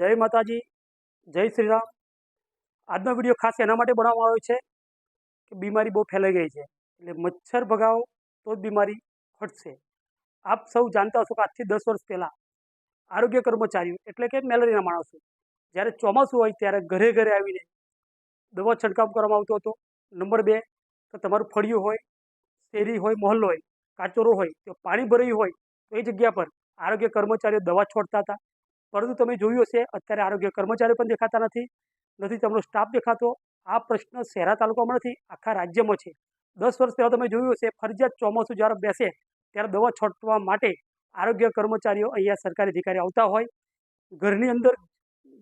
જય માતાજી, જય શ્રી રામ આજનો વીડિયો ખાસ એના માટે બનાવવામાં આવ્યો છે કે બીમારી બહુ ફેલાઈ ગઈ છે. એટલે મચ્છર ભગાવો તો જ બીમારી હટશે આપ સૌ જાણતા હશો કે આજથી દસ વર્ષ પહેલાં આરોગ્ય કર્મચારીઓ, એટલે કે મેલેરિયાના માણસો, જ્યારે ચોમાસું હોય ત્યારે ઘરે ઘરે આવીને દવા છંટકાવ કરવામાં આવતો હતો. નંબર બે, તો તમારું ફળિયું હોય, શેરી હોય મહોલ્લો હોય, કાચોરો હોય તો પાણી ભરાયું હોય, તો એ જગ્યા પર આરોગ્ય કર્મચારીઓ દવા છોડતા હતા. પરંતુ તમે જોયું હશે, અત્યારે આરોગ્ય કર્મચારીઓ પણ દેખાતા નથી નથી તેમનો સ્ટાફ દેખાતો. આ પ્રશ્ન શહેરા તાલુકામાં નથી, આખા રાજ્યમાં છે. દસ વર્ષ પહેલાં તમે જોયું હશે, ફરજિયાત ચોમાસું જ્યારે બેસે, ત્યારે દવા છોટવા માટે આરોગ્ય કર્મચારીઓ અહીંયા સરકારી અધિકારી આવતા હોય. ઘરની અંદર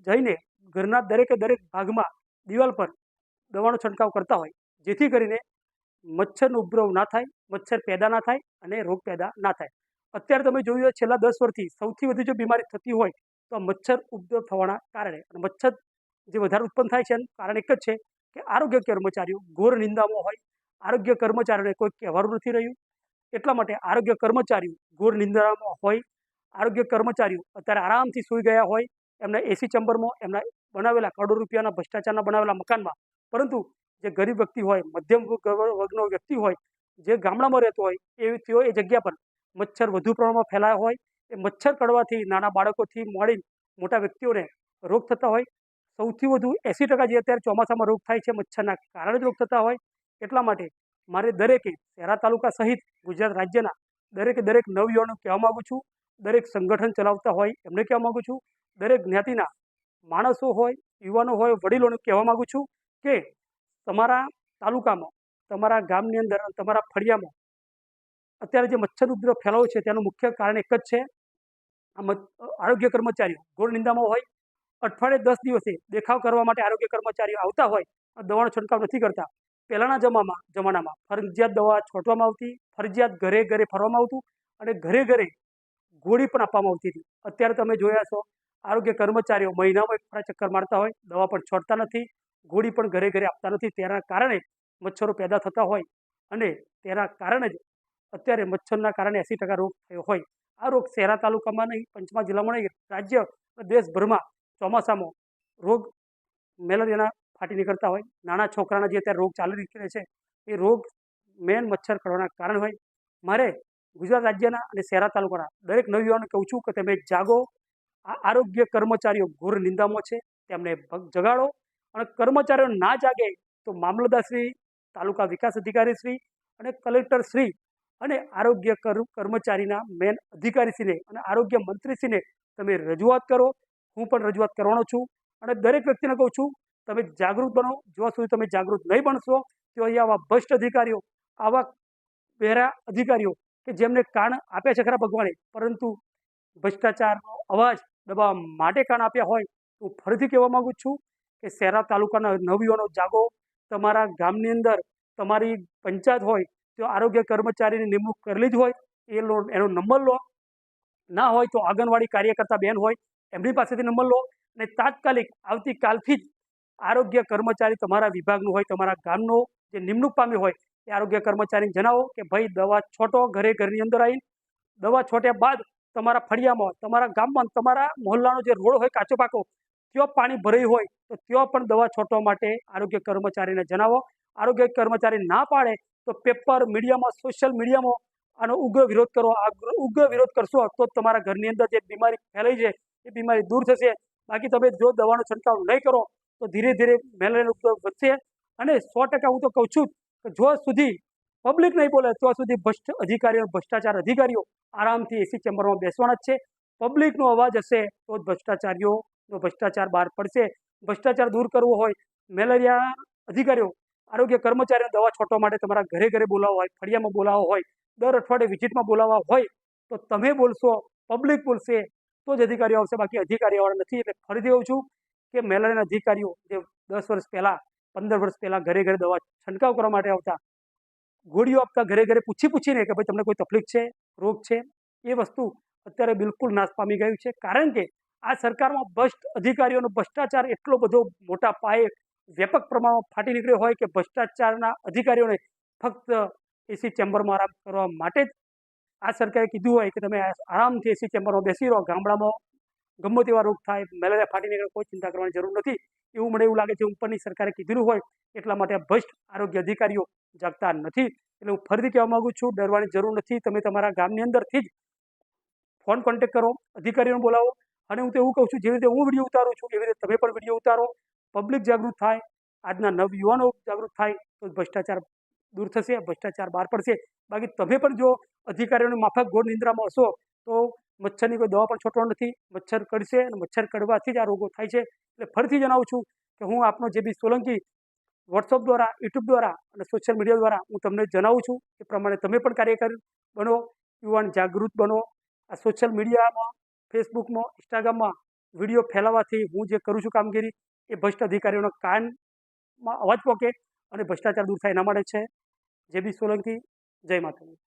જઈને, ઘરના દરેકે દરેક ભાગમાં દિવાલ પર દવાનો છંટકાવ કરતા હોય, જેથી કરીને મચ્છરનો ઉપદ્રવ ના થાય, મચ્છર પેદા ના થાય અને રોગ પેદા ના થાય. અત્યારે તમે જોયું છેલ્લા દસ વર્ષથી સૌથી વધુ જો બીમારી થતી હોય તો મચ્છર ઉપદ્રવ થવાના કારણે અને મચ્છર જે વધારે ઉત્પન્ન થાય છે એનું કારણ એક જ છે કે આરોગ્ય કર્મચારીઓ ઘોર નિંદામાં હોય. આરોગ્ય કર્મચારીઓને કોઈ કહેવાનું નથી રહ્યું. એટલા માટે આરોગ્ય કર્મચારીઓ ઘોર નિંદામાં હોય. આરોગ્ય કર્મચારીઓ અત્યારે આરામથી સૂઈ ગયા હોય. એમના એસી ચેમ્બરમાં એમના બનાવેલા કરોડો રૂપિયાના ભ્રષ્ટાચારના બનાવેલા મકાનમાં. પરંતુ જે ગરીબ વ્યક્તિ હોય, મધ્યમ વર્ગનો વ્યક્તિ હોય, જે ગામડામાં રહેતો હોય એ તેઓ એ જગ્યા પર મચ્છર વધુ પ્રમાણમાં ફેલાયા હોય. એ મચ્છર કડવાથી નાના બાળકોથી મોડી મોટા વ્યક્તિઓને રોગ થતા હોય. સૌથી વધુ એંસી ટકા જે અત્યારે ચોમાસામાં રોગ થાય છે મચ્છરના કારણે જ રોગ થતા હોય. એટલા માટે મારે દરેકે શહેરા તાલુકા સહિત ગુજરાત રાજ્યના દરેકે દરેક નવયુવાનો કહેવા માગું છું. દરેક સંગઠન ચલાવતા હોય એમને કહેવા માગું છું. દરેક જ્ઞાતિના માણસો હોય, યુવાનો હોય, વડીલોને કહેવા માગું છું કે તમારા તાલુકામાં, તમારા ગામની અંદર તમારા ફળિયામાં અત્યારે જે મચ્છર ઉપદ્રવ ફેલાવો છે તેનું મુખ્ય કારણ એક જ છે. આરોગ્ય કર્મચારીઓ, ઘોર નિંદામાં હોય, અઠવાડિયે દસ દિવસે દેખાવ કરવા માટે આરોગ્ય કર્મચારીઓ આવતા હોય દવાનો છંટકાવ નથી કરતા. પહેલાંના જમામાં, જમાનામાં ફરજિયાત દવા છોટવામાં આવતી, ફરજિયાત ઘરે ઘરે ફરવામાં આવતું અને ઘરે ઘરે ગોળી પણ આપવામાં આવતી હતી. અત્યારે તમે જોયા છો, આરોગ્ય કર્મચારીઓ મહિનામાં એક ચક્કર મારતા હોય, દવા પણ છોડતા નથી, ગોળી પણ ઘરે ઘરે આપતા નથી. તેના કારણે મચ્છરો પેદા થતા હોય અને તેના કારણે જ અત્યારે મચ્છરના કારણે એંસી ટકા રોગ થયો હોય. આ રોગ શહેરા તાલુકામાં નહીં, પંચમહાલ જિલ્લામાં નહીં, રાજ્ય દેશભરમાં ચોમાસામાં રોગ મેલેરિયાના ફાટી નીકળતા હોય. નાના છોકરાના જે અત્યારે રોગ ચાલી નીકળે છે, એ રોગ મેન મચ્છર કરવાના કારણ હોય. મારે ગુજરાત રાજ્યના અને શહેરા તાલુકાના દરેક નવયુવાનોને કહું છું કે તમે જાગો. આ આરોગ્ય કર્મચારીઓ ઘોર નિંદામાં છે. તેમને જગાડો અને કર્મચારીઓ ના જાગે તો મામલતદારશ્રી, તાલુકા વિકાસ અધિકારીશ્રી અને કલેક્ટરશ્રી અને આરોગ્ય કર્મ કર્મચારીના મેન અધિકારીશ્રીને અને આરોગ્ય મંત્રીશ્રીને તમે રજૂઆત કરો. હું પણ રજૂઆત કરવાનો છું અને દરેક વ્યક્તિને કહું છું, તમે જાગૃત બનો. જ્યાં સુધી તમે જાગૃત નહીં બનશો, ત્યાં આવા ભ્રષ્ટ અધિકારીઓ, આવા પહેરા અધિકારીઓ કે જેમને કાન આપ્યા છે ખરા ભગવાને, પરંતુ ભ્રષ્ટાચારનો અવાજ દબાવવા માટે કાન આપ્યા હોય, તો ફરીથી કહેવા માગું છું કે શહેરા તાલુકાના નવયુવાનો જાગો. તમારા ગામની અંદર તમારી પંચાયત હોય તો આરોગ્ય કર્મચારીની નિમણૂક કરેલી જ હોય, એ લો, એનો નંબર લો. ના હોય તો આંગણવાડી કાર્યકર્તા બેન હોય, એમની પાસેથી નંબર લો અને તાત્કાલિક આવતીકાલથી જ આરોગ્ય કર્મચારી તમારા વિભાગનું હોય, તમારા ગામનો જે નિમણૂક પામ્યો હોય, એ આરોગ્ય કર્મચારીને જણાવો કે ભાઈ દવા છોટો ઘરે ઘરની અંદર આવીને, દવા છોટ્યા બાદ તમારા ફળિયામાં, તમારા ગામમાં, તમારા મોહલ્લાનો જે રોડ હોય કાચો પાકો ત્યાં પાણી ભરાયું હોય, તો ત્યાં પણ દવા છોટવા માટે આરોગ્ય કર્મચારીને જણાવો. આરોગ્ય કર્મચારી ના પાડે તો પેપર, મીડિયામાં સોશિયલ મીડિયામાં આનો ઉગ્ર વિરોધ કરો. ઉગ્ર વિરોધ કરશો તો તમારા ઘરની અંદર જે બીમારી ફેલાઈ છે, એ બીમારી દૂર થશે. બાકી તમે જો દવાનો છંટકાવ નહીં કરો, તો ધીરે ધીરે મેલેરિયાનો ઉપયોગ વધશે. અને સો ટકા હું તો કહું છું કે જો સુધી પબ્લિક નહીં બોલે, ત્યાં સુધી ભ્રષ્ટ અધિકારીઓ, ભ્રષ્ટાચાર અધિકારીઓ આરામથી એસી ચેમ્બરમાં બેસવાના જ છે. પબ્લિકનો અવાજ હશે તો જ ભ્રષ્ટાચારીઓનો ભ્રષ્ટાચાર બહાર પડશે. ભ્રષ્ટાચાર દૂર કરવો હોય, મેલેરિયા અધિકારીઓ આરોગ્ય કર્મચારીઓને દવા છોટવા માટે તમારા ઘરે ઘરે બોલાવવા હોય, ફળિયામાં બોલાવવા હોય, દર અઠવાડિયે વિઝિટમાં બોલાવવા હોય, તો તમે બોલશો, પબ્લિક બોલશે, તો જ અધિકારીઓ આવશે. બાકી અધિકારીઓવાળા નથી. એટલે ફરીથી એવું છું કે મેલેરિયાના અધિકારીઓ જે દસ વર્ષ પહેલાં, પંદર વર્ષ પહેલાં ઘરે ઘરે દવા છંટકાવ કરવા માટે આવતા, ગોળીઓ આપતા ઘરે ઘરે પૂછી પૂછીને કે ભાઈ, તમને કોઈ તકલીફ છે? રોગ છે? એ વસ્તુ અત્યારે બિલકુલ નાશ પામી ગયું છે. કારણ કે આ સરકારમાં ભ્રષ્ટ અધિકારીઓનો ભ્રષ્ટાચાર એટલો બધો મોટા પાયે વ્યાપક પ્રમાણમાં ફાટી નીકળ્યો હોય કે ભ્રષ્ટાચારના અધિકારીઓને ફક્ત એસી ચેમ્બરમાં આરામ કરવા માટે જ આ સરકારે કીધું હોય કે તમે આરામથી એસી ચેમ્બરમાં બેસી રહો. ગામડામાં ગમે તેવા રોગ થાય, મેલેરિયા ફાટી નીકળે, કોઈ ચિંતા કરવાની જરૂર નથી. એવું મને એવું લાગે છે, ઉપરની સરકારે કીધેલું હોય એટલા માટે ભ્રષ્ટ આરોગ્ય અધિકારીઓ જાગતા નથી. એટલે હું ફરીથી કહેવા માગું છું, ડરવાની જરૂર નથી. તમે તમારા ગામની અંદરથી જ ફોન કોન્ટેક્ટ કરો, અધિકારીઓને બોલાવો. અને હું તો એવું કહું છું, જેવી રીતે હું વીડિયો ઉતારું છું, એવી રીતે તમે પણ વીડિયો ઉતારો. પબ્લિક જાગૃત થાય, આજના નવયુવાનો જાગૃત થાય, તો ભ્રષ્ટાચાર દૂર થશે, ભ્રષ્ટાચાર બહાર પડશે. બાકી તમે પણ જો અધિકારીઓની માફક ગોળ નિંદ્રામાં હશો, તો મચ્છરની કોઈ દવા પણ છોટો નથી. મચ્છર કડશે અને મચ્છર કડવાથી જ આ રોગો થાય છે. એટલે ફરીથી જણાવું છું કે હું આપનો જે બી સોલંકી, વોટ્સઅપ દ્વારા, યુટ્યુબ દ્વારા અને સોશિયલ મીડિયા દ્વારા હું તમને જણાવું છું એ પ્રમાણે તમે પણ કાર્યકર બનો, યુવાન જાગૃત બનો. આ સોશિયલ મીડિયામાં, ફેસબુકમાં, ઇન્સ્ટાગ્રામમાં વીડિયો ફેલાવવાથી હું જે કરું છું કામગીરી, એ ભ્રષ્ટ અધિકારીઓના કાનમાં અવાજ પહોંચે અને ભ્રષ્ટાચાર દૂર થાય એના માટે છે. જે બી સોલંકી, જય માતાજી.